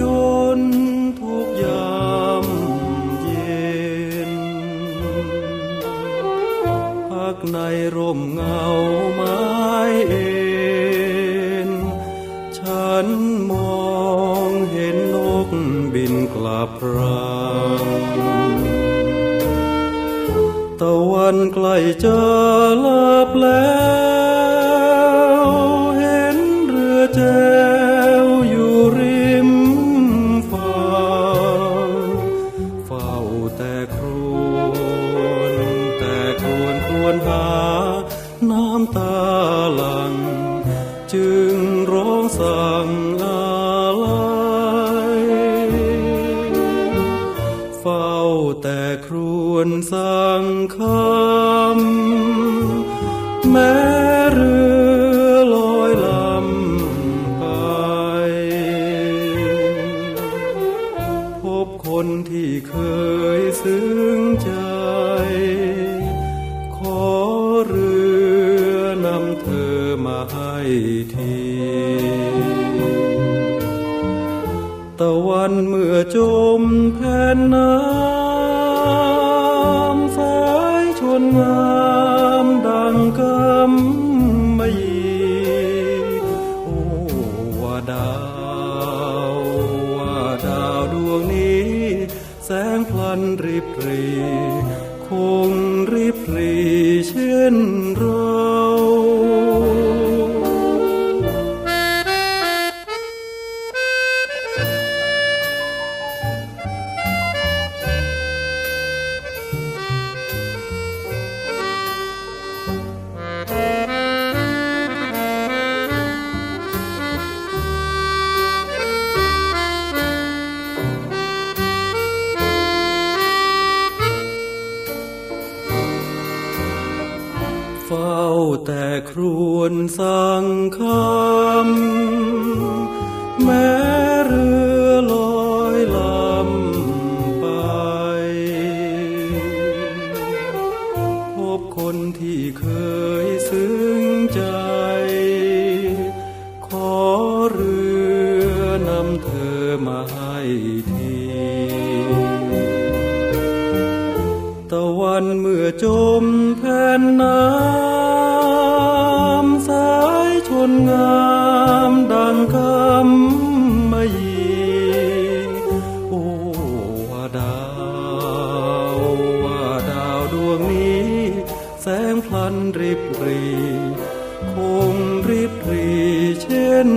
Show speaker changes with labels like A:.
A: ยนทุกยามเย็น พักในร่มเงาไม้เอนฉันมองเห็นนกบินกลับรังตะวันใกล้จะลาบแล้วำตาหลัง จึงร้องสั่งอะไรเฝ้าแต่ครวนสั่งคำแม้เรือลอยลำไป พบคนที่เคยซึ้งใจ มาให้ทีตะวันเมื่อจมแผ่นน้ำสายชนงามดังกำมะยีโอ้ว่าดาวว่าดาวดวงนี้ แสงพลันริบรีคงริบรีเช่นเร เฝ้าแต่ครวนสั่งคำแม้เรือลอยลำไป พบคนที่เคยซึ้งใจ ขอเรือนำเธอมาให้ทีตะวันเมื่อจมแผ่นน้ำ ริบรี คงริบรีเช่น